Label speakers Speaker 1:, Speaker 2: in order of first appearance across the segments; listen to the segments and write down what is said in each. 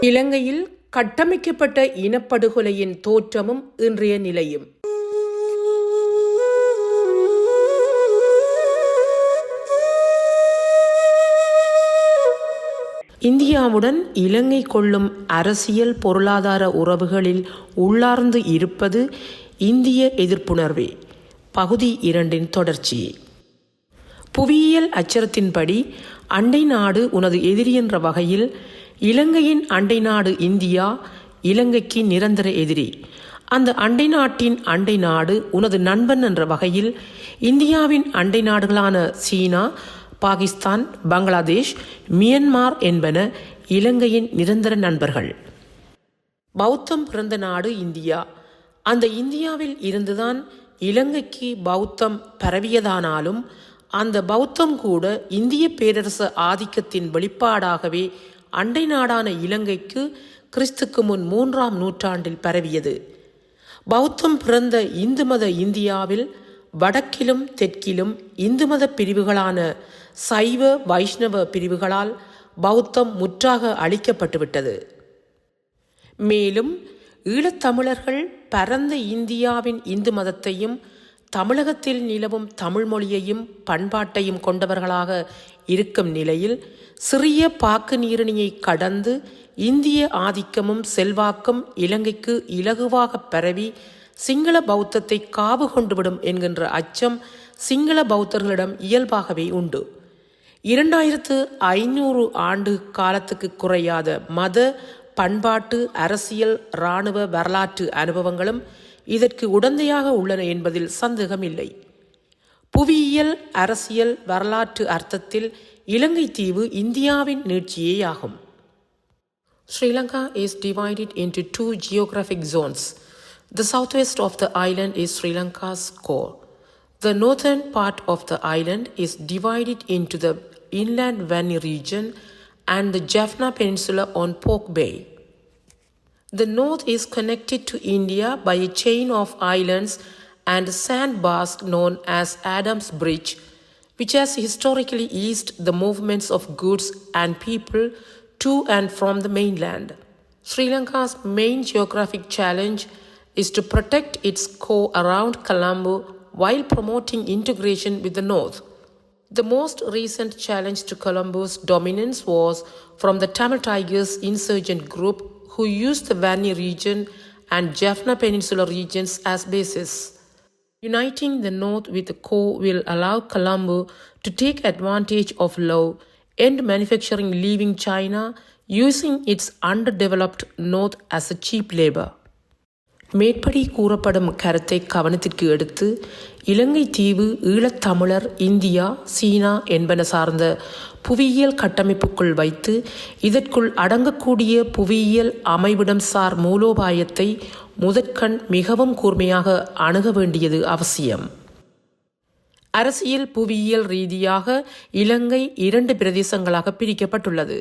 Speaker 1: இலங்கையில் கட்டமைக்கப்பட்ட இனப்படுகொலையின் தோற்றமும் இன்றைய நிலையும். இந்தியாவுடன் இலங்கை கொள்ளும் அரசியல் பொருளாதார உறவுகளில் உள்ளார்ந்து இருப்பது இந்திய எதிர்ப்புணர்வே. பகுதி இரண்டின் தொடர்ச்சி. புவியியல் அச்சரத்தின்படி அண்டை நாடு உனது எதிரி என்ற வகையில் இலங்கையின் அண்டை நாடு இந்தியா இலங்கைக்கு நிரந்தர எதிரி. அந்த அண்டை நாட்டின் அண்டை நாடு உனது நண்பன் என்ற வகையில் இந்தியாவின் அண்டை நாடுகளான சீனா பாகிஸ்தான் பங்களாதேஷ் மியன்மார் என்பன இலங்கையின் நிரந்தர நண்பர்கள். பௌத்தம் பிறந்த நாடு இந்தியா. அந்த இந்தியாவில் இருந்துதான் இலங்கைக்கு பௌத்தம் பரவியதானாலும் அந்த பௌத்தம் கூட இந்திய பேரரசு ஆதிக்கத்தின் வெளிப்பாடாகவே அண்டை நாடான இலங்கைக்கு கிறிஸ்துக்கு முன் மூன்றாம் நூற்றாண்டில் பரவியது. பௌத்தம் பிறந்த இந்து மத இந்தியாவில் வடக்கிலும் தெற்கிலும் இந்து மத பிரிவுகளான சைவ வைஷ்ணவ பிரிவுகளால் பௌத்தம் முற்றாக அழிக்கப்பட்டுவிட்டது. மேலும் ஈழத்தமிழர்கள் பரந்த இந்தியாவின் இந்து மதத்தையும் தமிழகத்தில் நிலவும் தமிழ் மொழியையும் பண்பாட்டையும் கொண்டவர்களாக இருக்கும் நிலையில் சிறிய பாக்கு நீரிணியை கடந்து இந்திய ஆதிக்கமும் செல்வாக்கும் இலங்கைக்கு இலகுவாக பரவி சிங்கள பௌத்தத்தை காவு கொண்டுவிடும் என்கின்ற அச்சம் சிங்கள பௌத்தர்களிடம் இயல்பாகவே உண்டு. இரண்டாயிரத்து ஐநூறு ஆண்டு காலத்துக்கு குறையாத மத பண்பாட்டு அரசியல் இராணுவ வரலாற்று அனுபவங்களும் இதற்கு உடந்தையாக உள்ளன என்பதில் சந்தேகமில்லை புவியியல் அரசியல் வரலாற்று அர்த்தத்தில் இலங்கை தீவு இந்தியாவின் நீட்சியேயாகும் Sri Lanka is divided into two geographic zones. The southwest of the island is Sri Lanka's core. The northern part of the island is divided into the inland Vani region and the Jaffna Peninsula on Pork Bay. the north is connected to India by a chain of islands and sandbars known as Adams Bridge, which has historically eased the movements of goods and people to and from the mainland. Sri Lanka's main geographic challenge is to protect its core around Colombo while promoting integration with the north. The most recent challenge to Colombo's dominance was from the Tamil Tigers insurgent group who used the Vani region and Jaffna Peninsula regions as bases. Uniting the north with the core will allow Colombo to take advantage of low end manufacturing leaving China using its underdeveloped north as a cheap labor. மேற்படி கூறப்படும் கருத்தை கவனத்திற்கு எடுத்து இலங்கை தீவு ஈழத்தமிழர் India சீனா என்பன சார்ந்த புவியியல் கட்டமைப்புக்குள் வைத்து இதற்குள் அடங்கக்கூடிய புவியியல் அமைவிடம் சார் மூலோபாயத்தை முதற்கண் மிகவும் கூர்மையாக அணுக வேண்டியது அவசியம். அரசியல் புவியியல் ரீதியாக இலங்கை இரண்டு பிரதேசங்களாக பிரிக்கப்பட்டுள்ளது.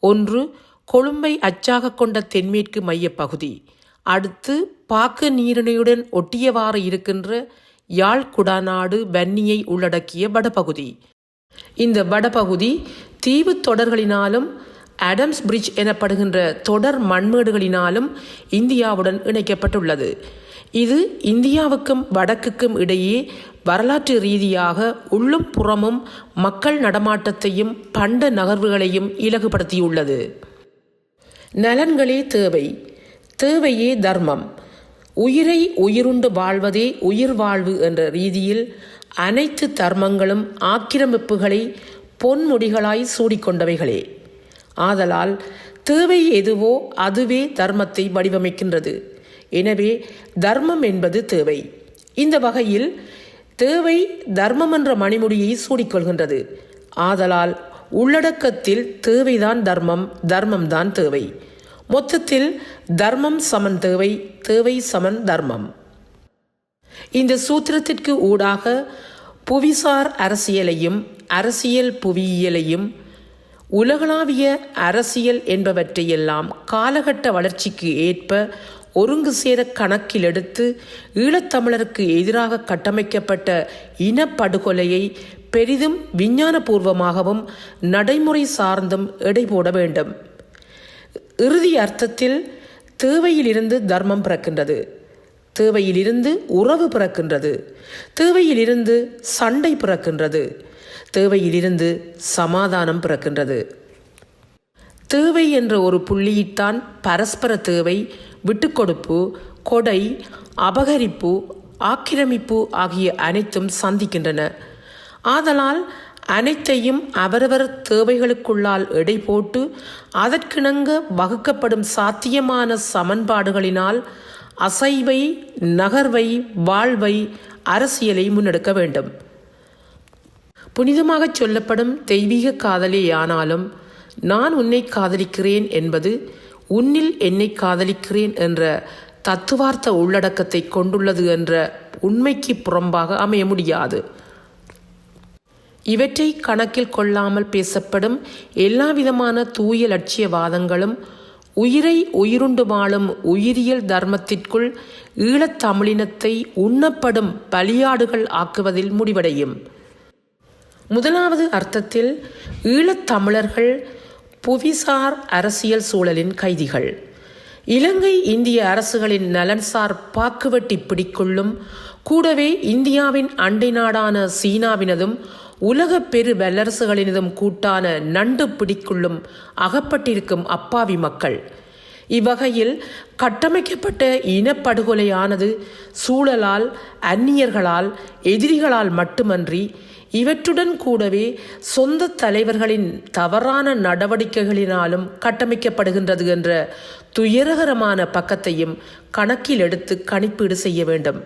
Speaker 1: ஒன்று கொழும்பை அச்சாக கொண்ட தென்மேற்கு மையப்பகுதி அடுத்து பாக்கு நீரிணையுடன் ஒட்டியவாறு இருக்கின்ற யாழ் குடாநாடு வன்னியை உள்ளடக்கிய வடபகுதி. இந்த வடபகுதி தீவு தொடர்களினாலும் ஆடம்ஸ் பிரிட்ஜ் எனப்படுகின்ற தொடர் மண்மேடுகளினாலும் இந்தியாவுடன் இணைக்கப்பட்டுள்ளது. இது இந்தியாவுக்கும் வடக்குக்கும் இடையே வரலாற்று ரீதியாக உள்ளும் புறமும் மக்கள் நடமாட்டத்தையும் பண்ட நகர்வுகளையும் இலகுபடுத்தியுள்ளது. நலன்களே தேவை. தேவையே தர்மம். உயிரை உயிருண்டு வாழ்வதே உயிர் வாழ்வு என்ற ரீதியில் அனைத்து தர்மங்களும் ஆக்கிரமிப்புகளை பொன்முடிகளாய் சூடிக்கொண்டவைகளே. ஆதலால் தேவை எதுவோ அதுவே தர்மத்தை வடிவமைக்கின்றது. எனவே தர்மம் என்பது தேவை. இந்த வகையில் தேவை தர்மம் என்ற மணிமுடியை சூடிக்கொள்கின்றது. ஆதலால் உள்ளடக்கத்தில் தேவைதான் தர்மம் தர்மம்தான் தேவை. மொத்தத்தில் தர்மம் சமன் தேவை தேவை சமன் தர்மம். இந்த சூத்திரத்திற்கு ஊடாக புவிசார் அரசியலையும் அரசியல் புவியியலையும் உலகளாவிய அரசியல் என்பவற்றையெல்லாம் காலகட்ட வளர்ச்சிக்கு ஏற்ப ஒருங்கு சேர கணக்கில் எடுத்து ஈழத்தமிழருக்கு எதிராக கட்டமைக்கப்பட்ட இனப்படுகொலையை பெரிதும் விஞ்ஞானபூர்வமாகவும் நடைமுறை சார்ந்தும் எடை போட வேண்டும். இறுதி அர்த்தத்தில் தேவையிலிருந்து தர்மம் பிறக்கின்றது. தேவையிலிருந்து உறவு பிறக்கின்றது. தேவையிலிருந்து சண்டை பிறக்கின்றது. தேவையிலிருந்து சமாதானம் பிறக்கின்றது. தேவை என்ற ஒரு புள்ளியில்தான் பரஸ்பர தேவை விட்டுக்கொடுப்பு கொடை அபகரிப்பு ஆக்கிரமிப்பு ஆகிய அனைத்தும் சந்திக்கின்றன. ஆதலால் அனைத்தையும் அவரவர் தேவைகளுக்குள்ளால் எடை போட்டு அதற்கிணங்க வகுக்கப்படும் சாத்தியமான சமன்பாடுகளினால் அசைவை நகர்வை வாழ்வை அரசியலை முன்னெடுக்க வேண்டும். புனிதமாகச் சொல்லப்படும் தெய்வீக காதலேயானாலும் நான் உன்னை காதலிக்கிறேன் என்பது உன்னில் என்னை காதலிக்கிறேன் என்ற தத்துவார்த்த உள்ளடக்கத்தை கொண்டுள்ளது என்ற உண்மைக்கு புறம்பாக அமைய முடியாது. இவற்றை கணக்கில் கொள்ளாமல் பேசப்படும் எல்லாவிதமான தூய லட்சியவாதங்களும் உயிரை உயிருண்டு வாழும் உயிரியல் தர்மத்திற்குள் ஈழத்தமிழினத்தை உண்ணப்படும் பலியாடுகள் ஆக்குவதில் முடிவடையும். முதலாவது அர்த்தத்தில் ஈழத்தமிழர்கள் புவிசார் அரசியல் சூழலின் கைதிகள். இலங்கை இந்திய அரசுகளின் நலன்சார் பாக்குவெட்டி பிடிக்குள்ளும் கூடவே இந்தியாவின் அண்டை நாடான சீனாவினதும் உலக பெரு வல்லரசுகளினதும் கூட்டான நண்டு பிடிக்குள்ளும் அகப்பட்டிருக்கும் அப்பாவி மக்கள். இவ்வகையில் கட்டமைக்கப்பட்ட இனப்படுகொலையானது சூழலால் அந்நியர்களால் எதிரிகளால் மட்டுமன்றி இவற்றுடன் கூடவே சொந்த தலைவர்களின் தவறான நடவடிக்கைகளினாலும் கட்டமைக்கப்படுகின்றது என்ற துயரகரமான பக்கத்தையும் கணக்கில் எடுத்து கணிப்பீடு செய்ய வேண்டும்.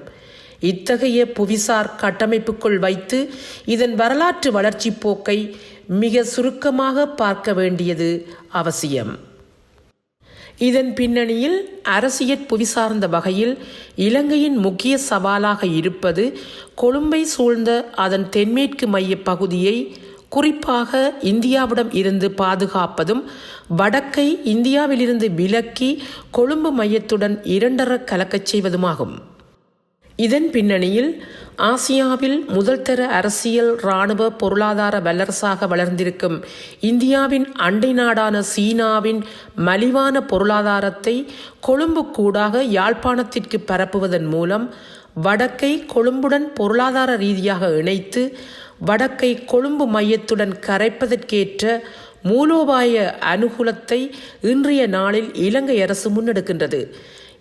Speaker 1: இத்தகைய புவிசார் கட்டமைப்புக்குள் வைத்து இதன் வரலாற்று வளர்ச்சி போக்கை மிக சுருக்கமாக பார்க்க வேண்டியது அவசியம். இதன் பின்னணியில் அரசியற் புவிசார்ந்த வகையில் இலங்கையின் முக்கிய சவாலாக இருப்பது கொழும்பை சூழ்ந்த அதன் தென்மேற்கு மைய பகுதியை குறிப்பாக இந்தியாவிடம் இருந்து பாதுகாப்பதும் வடக்கை இந்தியாவிலிருந்து விலக்கி கொழும்பு மையத்துடன் இரண்டர கலக்கச் செய்வதுமாகும். இதன் பின்னணியில் ஆசியாவில் முதல்தர அரசியல் இராணுவ பொருளாதார வல்லரசாக வளர்ந்திருக்கும் இந்தியாவின் அண்டை நாடான சீனாவின் மலிவான பொருளாதாரத்தை கொழும்பு கூடாக யாழ்ப்பாணத்திற்கு பரப்புவதன் மூலம் வடக்கை கொழும்புடன் பொருளாதார ரீதியாக இணைத்து வடக்கை கொழும்பு மையத்துடன் கரைப்பதற்கேற்ற மூலோபாய அனுகூலத்தை இன்றைய நாளில் இலங்கை அரசு முன்னெடுக்கின்றது.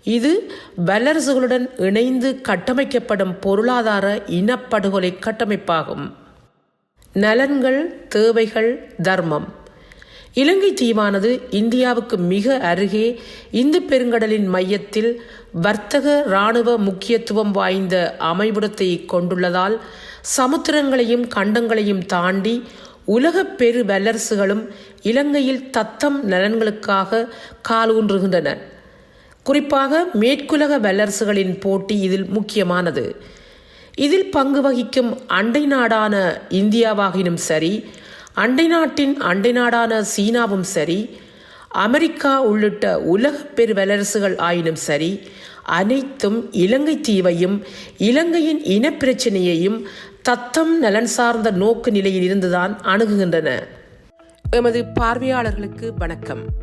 Speaker 1: இது வல்லரசுகளுடன் இணைந்து கட்டமைக்கப்படும் பொருளாதார இனப்படுகொலை கட்டமைப்பாகும். நலன்கள் தேவைகள் தர்மம். இலங்கை தீவானது இந்தியாவுக்கு மிக அருகே இந்து பெருங்கடலின் மையத்தில் வர்த்தக இராணுவ முக்கியத்துவம் வாய்ந்த அமைவிடத்தை கொண்டுள்ளதால் சமுத்திரங்களையும் கண்டங்களையும் தாண்டி உலக பெரு வல்லரசுகளும் இலங்கையில் தத்தம் நலன்களுக்காக காலூன்றுகின்றன. குறிப்பாக மேற்குலக வல்லரசுகளின் போட்டி இதில் முக்கியமானது. இதில் பங்கு வகிக்கும் அண்டை நாடான இந்தியாவாகினும் சரி அண்டை நாட்டின் அண்டை நாடான சீனாவும் சரி அமெரிக்கா உள்ளிட்ட உலக பெருவல்லரசுகள் ஆயினும் சரி அனைத்தும் இலங்கை தீவையும் இலங்கையின் இனப்பிரச்சனையையும் தத்தம் நலன் சார்ந்த நோக்கு நிலையில் இருந்துதான் அணுகுகின்றன. எமது பார்வையாளர்களுக்கு வணக்கம்.